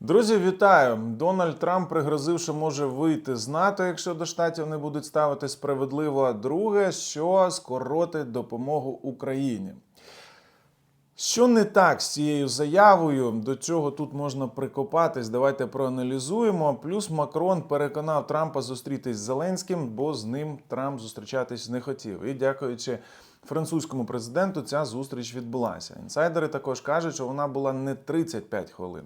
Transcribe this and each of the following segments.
Друзі, вітаю! Дональд Трамп пригрозив, що може вийти з НАТО, якщо до штатів не будуть ставити справедливо. А друге, що скоротить допомогу Україні. Що не так з цією заявою? До чого тут можна прикопатись? Давайте проаналізуємо. Плюс Макрон переконав Трампа зустрітись з Зеленським, бо з ним Трамп зустрічатись не хотів. І дякуючи французькому президенту, ця зустріч відбулася. Інсайдери також кажуть, що вона була не 35 хвилин.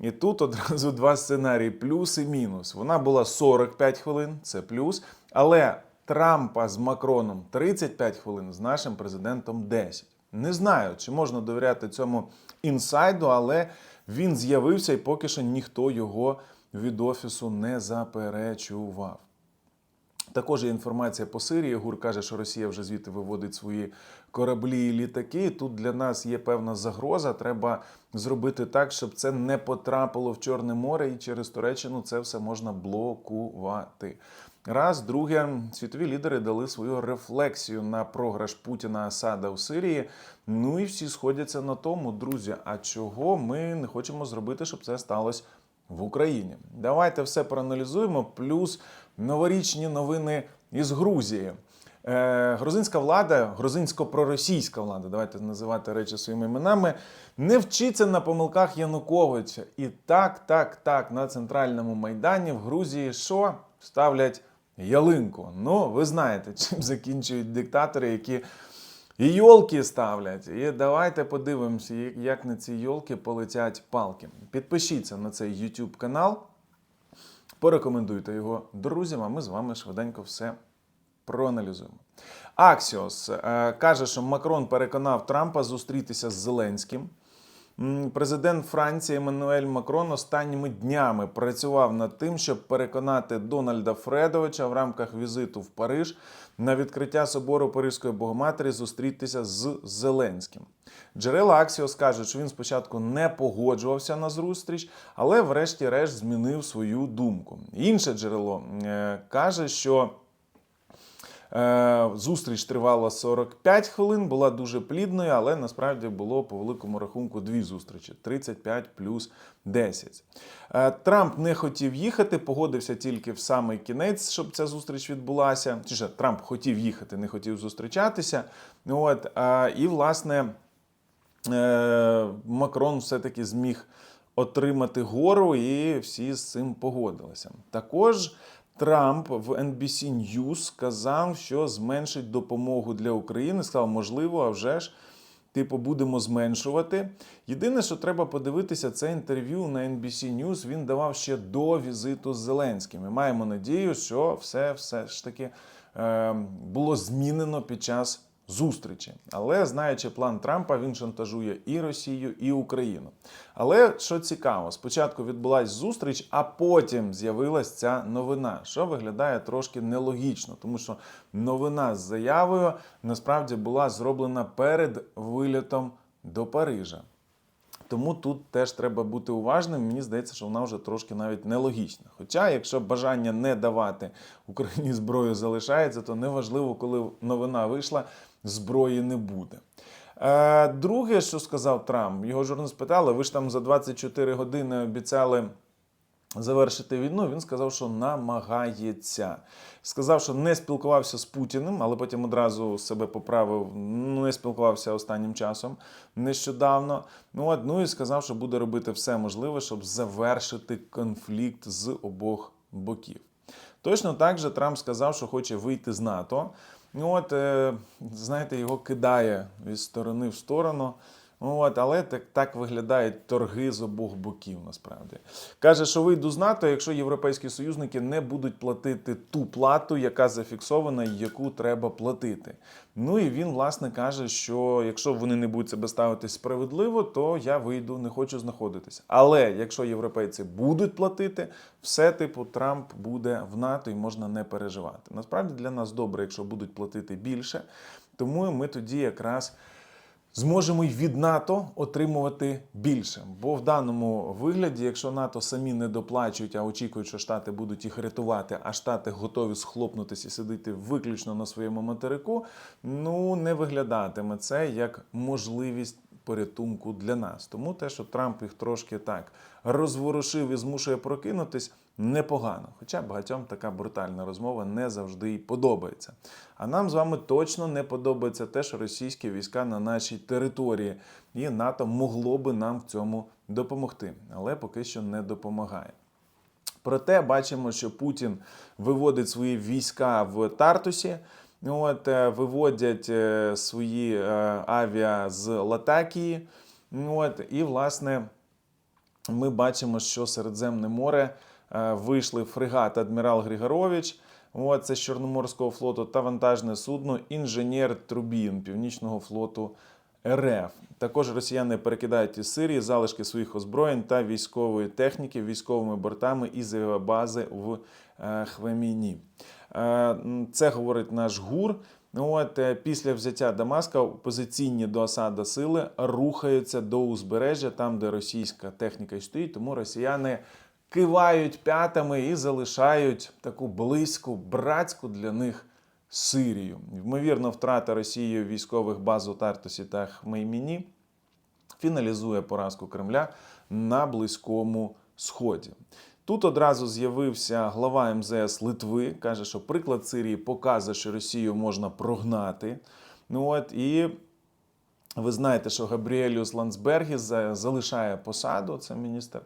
І тут одразу два сценарії: плюс і мінус. Вона була 45 хвилин, це плюс. Але Трампа з Макроном 35 хвилин, з нашим президентом 10. Не знаю, чи можна довіряти цьому інсайду, але він з'явився і поки що ніхто його від офісу не заперечував. Також є інформація по Сирії. ГУР каже, що Росія вже звідти виводить свої кораблі і літаки. Тут для нас є певна загроза. Треба зробити так, щоб це не потрапило в Чорне море, і через Туреччину це все можна блокувати. Раз, друге, світові лідери дали свою рефлексію на програш Путіна Асада у Сирії. Ну і всі сходяться на тому, друзі. А чого ми не хочемо зробити, щоб це сталося в Україні? Давайте все проаналізуємо. Плюс новорічні новини із Грузії. Е, грузинська влада, грузинсько-проросійська влада, давайте називати речі своїми іменами, не вчиться на помилках Януковича. І так, так, так, на центральному майдані в Грузії що ставлять ялинку. Ну, ви знаєте, чим закінчують диктатори, які і йолки ставлять. І давайте подивимося, як на ці йолки полетять палки. Підпишіться на цей YouTube канал, порекомендуйте його друзям, а ми з вами швиденько все проаналізуємо. Аксіос е, каже, що Макрон переконав Трампа зустрітися з Зеленським. Президент Франції Еммануель Макрон останніми днями працював над тим, щоб переконати Дональда Фредовича в рамках візиту в Париж на відкриття собору Паризької Богоматері зустрітися з Зеленським. Джерела Аксіос кажуть, що він спочатку не погоджувався на зустріч, але врешті-решт змінив свою думку. Інше джерело е, каже, що Е, Зустріч тривала 45 хвилин, була дуже плідною, але насправді було по великому рахунку дві зустрічі: 35 плюс 10. Е, Трамп не хотів їхати, погодився тільки в самий кінець, щоб ця зустріч відбулася. Чи ж Трамп хотів їхати, не хотів зустрічатися. От, і, власне, Макрон все-таки зміг отримати гору, і всі з цим погодилися. Також Трамп в NBC News сказав, що зменшить допомогу для України. Сказав, можливо, а вже ж. Типу, будемо зменшувати. Єдине, що треба подивитися, це інтерв'ю на NBC News він давав ще до візиту з Зеленським. І маємо надію, що все все ж таки е, було змінено під час зустрічі. Але знаючи план Трампа, він шантажує і Росію, і Україну. Але що цікаво, спочатку відбулася зустріч, а потім з'явилася ця новина, що виглядає трошки нелогічно, тому що новина з заявою насправді була зроблена перед вилітом до Парижа. Тому тут теж треба бути уважним. Мені здається, що вона вже трошки навіть нелогічна. Хоча, якщо бажання не давати Україні зброю залишається, то неважливо, коли новина вийшла, зброї не буде. Е, Друге, що сказав Трамп, його журналіст питали, ви ж там за 24 години обіцяли. Завершити війну, він сказав, що намагається. Сказав, що не спілкувався з Путіним, але потім одразу себе поправив. Ну, не спілкувався останнім часом нещодавно. Ну, от, ну і сказав, що буде робити все можливе, щоб завершити конфлікт з обох боків. Точно так же Трамп сказав, що хоче вийти з НАТО. Ну от, е, знаєте, його кидає від сторони в сторону. От, але так, так виглядають торги з обох боків, насправді. Каже, що вийду з НАТО, якщо європейські союзники не будуть платити ту плату, яка зафіксована яку треба платити. Ну і він, власне, каже, що якщо вони не будуть себе ставити справедливо, то я вийду, не хочу знаходитися. Але якщо європейці будуть платити, все типу Трамп буде в НАТО і можна не переживати. Насправді для нас добре, якщо будуть платити більше, тому ми тоді якраз зможемо й від НАТО отримувати більше. Бо в даному вигляді, якщо НАТО самі не доплачують, а очікують, що Штати будуть їх рятувати, а Штати готові схлопнутися і сидіти виключно на своєму материку, ну не виглядатиме це як можливість порятунку для нас. Тому те, що Трамп їх трошки так розворушив і змушує прокинутись, непогано. Хоча багатьом така брутальна розмова не завжди й подобається. А нам з вами точно не подобається те, що російські війська на нашій території, і НАТО могло би нам в цьому допомогти, але поки що не допомагає. Проте бачимо, що Путін виводить свої війська в Тартусі. От, е, виводять е, свої е, авіа з Латакії. От, і, власне, ми бачимо, що Середземне море вийшли фрегат Адмірал Григорович. От, це з Чорноморського флоту та вантажне судно інженер Трубін Північного флоту РФ. Також росіяни перекидають із Сирії залишки своїх озброєнь та військової техніки військовими бортами із бази в Хвеміні. Е, Це говорить наш ГУР. От е, після взяття Дамаска опозиційні до Асада сили рухаються до узбережжя, там де російська техніка й стоїть. Тому росіяни кивають п'ятами і залишають таку близьку братську для них Сирію. Ймовірно, втрата Росією військових баз у Тартусі та Хмейміні фіналізує поразку Кремля на Близькому Сході. Тут одразу з'явився глава МЗС Литви, каже, що приклад Сирії показує, що Росію можна прогнати. Ну от і ви знаєте, що Габріеліус Ландсбергіс залишає посаду, це міністр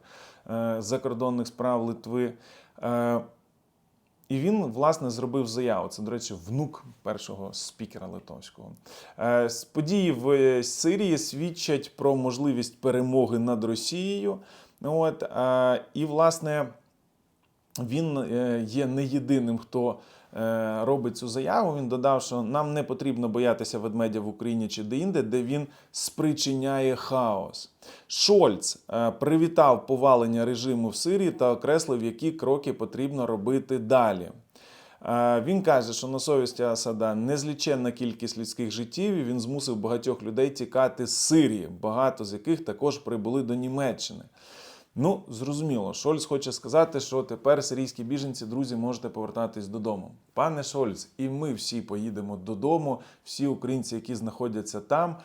е, закордонних справ Литви. Е, і він, власне, зробив заяву. Це, до речі, внук першого спікера литовського. Е, Події в Сирії свідчать про можливість перемоги над Росією. От, е, і, власне, він е, є не єдиним, хто е, робить цю заяву. Він додав, що нам не потрібно боятися ведмедя в Україні чи де-інде, де він спричиняє хаос. Шольц привітав повалення режиму в Сирії та окреслив, які кроки потрібно робити далі. Е, Він каже, що на совісті Асада незліченна кількість людських життів, і він змусив багатьох людей тікати з Сирії, багато з яких також прибули до Німеччини. Ну, зрозуміло, Шольц хоче сказати, що тепер сирійські біженці, друзі, можете повертатись додому. Пане Шольц, і ми всі поїдемо додому, всі українці, які знаходяться там,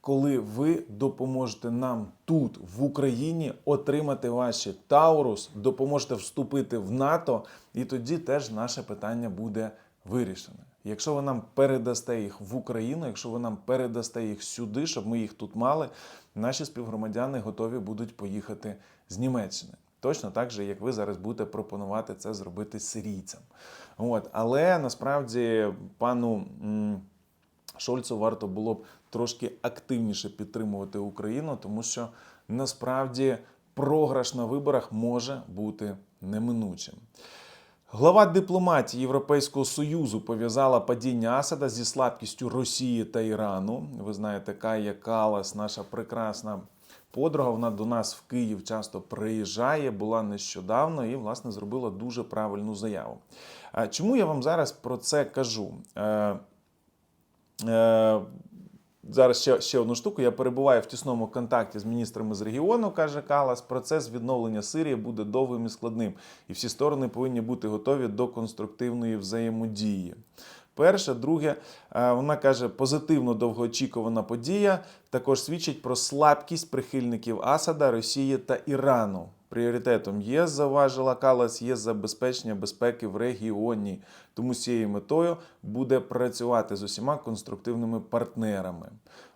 коли ви допоможете нам тут, в Україні, отримати ваші Таурус, допоможете вступити в НАТО, і тоді теж наше питання буде вирішене. Якщо ви нам передасте їх в Україну, якщо ви нам передасте їх сюди, щоб ми їх тут мали, наші співгромадяни готові будуть поїхати з Німеччини. Точно так же, як ви зараз будете пропонувати це зробити сирійцям. От. Але насправді пану Шольцу варто було б трошки активніше підтримувати Україну, тому що насправді програш на виборах може бути неминучим. Глава дипломатії Європейського Союзу пов'язала падіння Асада зі слабкістю Росії та Ірану. Ви знаєте, Кая Калас, наша прекрасна подруга, вона до нас в Київ часто приїжджає, була нещодавно і, власне, зробила дуже правильну заяву. Чому я вам зараз про це кажу? Е, Зараз ще, ще одну штуку. Я перебуваю в тісному контакті з міністрами з регіону, каже Калас. Процес відновлення Сирії буде довгим і складним, і всі сторони повинні бути готові до конструктивної взаємодії. Перше, друге, е, вона каже, позитивно довгоочікувана подія також свідчить про слабкість прихильників Асада, Росії та Ірану. Пріоритетом ЄС заважила Калас є забезпечення безпеки в регіоні. Тому з цією метою буде працювати з усіма конструктивними партнерами.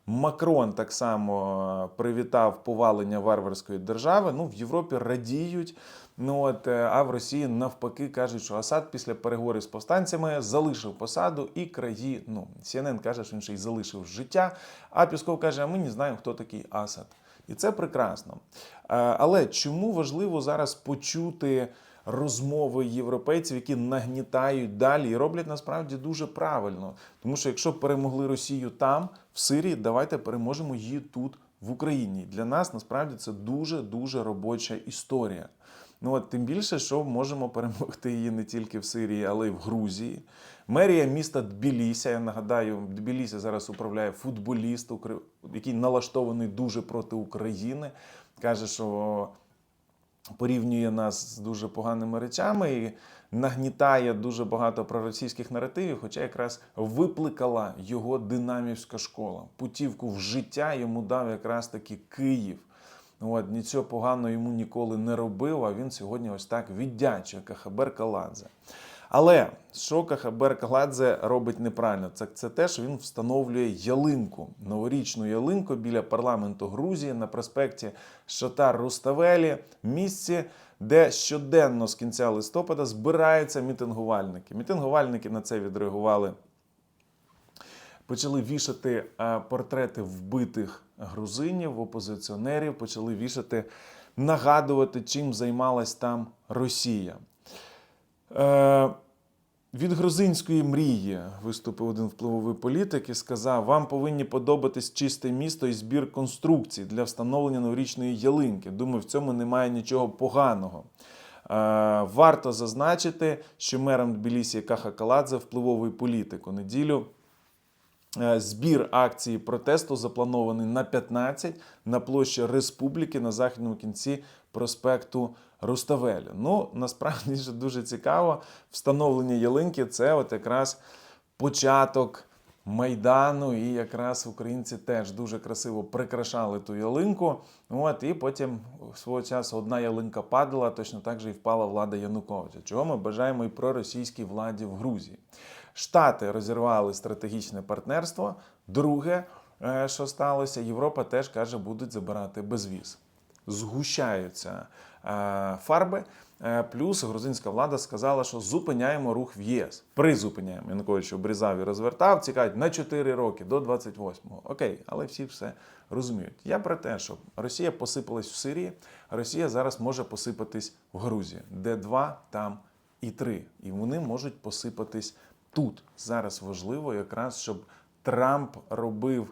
Макрон так само е, привітав повалення варварської держави. Ну, в Європі радіють. Ну от, е, а в Росії навпаки кажуть, що Асад після переговорів з повстанцями залишив посаду і країну. CNN каже, що він ще й залишив життя. А Пісков каже: а ми не знаємо, хто такий Асад. І це прекрасно. Але чому важливо зараз почути розмови європейців, які нагнітають далі і роблять насправді дуже правильно? Тому що якщо перемогли Росію там, в Сирії, давайте переможемо її тут, в Україні. Для нас насправді це дуже дуже робоча історія. Ну от тим більше, що можемо перемогти її не тільки в Сирії, але й в Грузії. Мерія міста Тбіліся, я нагадаю, Тбілісі зараз управляє футболіст, який налаштований дуже проти України. Каже, що порівнює нас з дуже поганими речами і нагнітає дуже багато проросійських наративів, хоча якраз викликала його динамівська школа. Путівку в життя йому дав якраз таки Київ. От, нічого поганого йому ніколи не робив, а він сьогодні ось так віддячує Кахабер Каладзе. Але що Кахабер Каладзе робить неправильно? Це, це те, що він встановлює ялинку, новорічну ялинку біля парламенту Грузії на проспекті Шатар Руставелі, місці, де щоденно з кінця листопада збираються мітингувальники. Мітингувальники на це відреагували почали вішати е, портрети вбитих грузинів, опозиціонерів, почали вішати, нагадувати, чим займалась там Росія. Е, від грузинської мрії виступив один впливовий політик і сказав: вам повинні подобатись чисте місто і збір конструкцій для встановлення новорічної ялинки. Думаю, в цьому немає нічого поганого. Е, Варто зазначити, що мером Тбілісі Каха Каладзе впливовий політик у неділю. Е, Збір акції протесту запланований на 15 на площі Республіки на західному кінці проспекту Руставелю. Ну, насправді ж дуже цікаво. Встановлення ялинки це от якраз початок майдану, і якраз українці теж дуже красиво прикрашали ту ялинку. От, і потім свого часу одна ялинка падала, точно так же і впала влада Януковича. Чого ми бажаємо і проросійській владі в Грузії. Штати розірвали стратегічне партнерство. Друге, е, що сталося, Європа теж каже, будуть забирати безвіз. Згущаються фарби. Е, Плюс грузинська влада сказала, що зупиняємо рух в ЄС. Призупиняємо. Янукович обрізав і розвертав. Цікавить на 4 роки до 28-го. Окей, але всі все розуміють. Я про те, що Росія посипалась в Сирії, Росія зараз може посипатись в Грузії, де два, там і три. І вони можуть посипатись тут. Зараз важливо, якраз щоб Трамп робив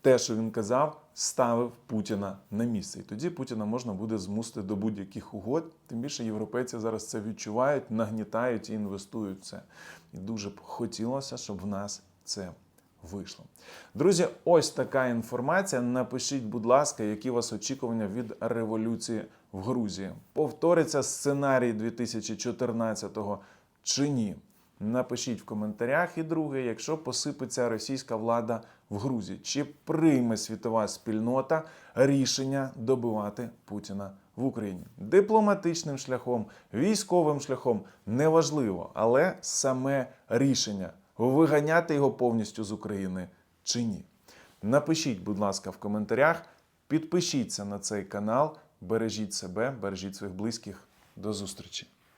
те, що він казав, ставив Путіна на місце. І тоді Путіна можна буде змусити до будь-яких угод. Тим більше європейці зараз це відчувають, нагнітають і інвестують це. І дуже б хотілося, щоб в нас це вийшло. Друзі, ось така інформація. Напишіть, будь ласка, які у вас очікування від революції в Грузії. Повториться сценарій 2014-го чи ні? Напишіть в коментарях. І друге, якщо посипеться російська влада в Грузії, чи прийме світова спільнота рішення добивати Путіна в Україні дипломатичним шляхом, військовим шляхом неважливо, але саме рішення виганяти його повністю з України чи ні. Напишіть, будь ласка, в коментарях, підпишіться на цей канал, бережіть себе, бережіть своїх близьких. До зустрічі!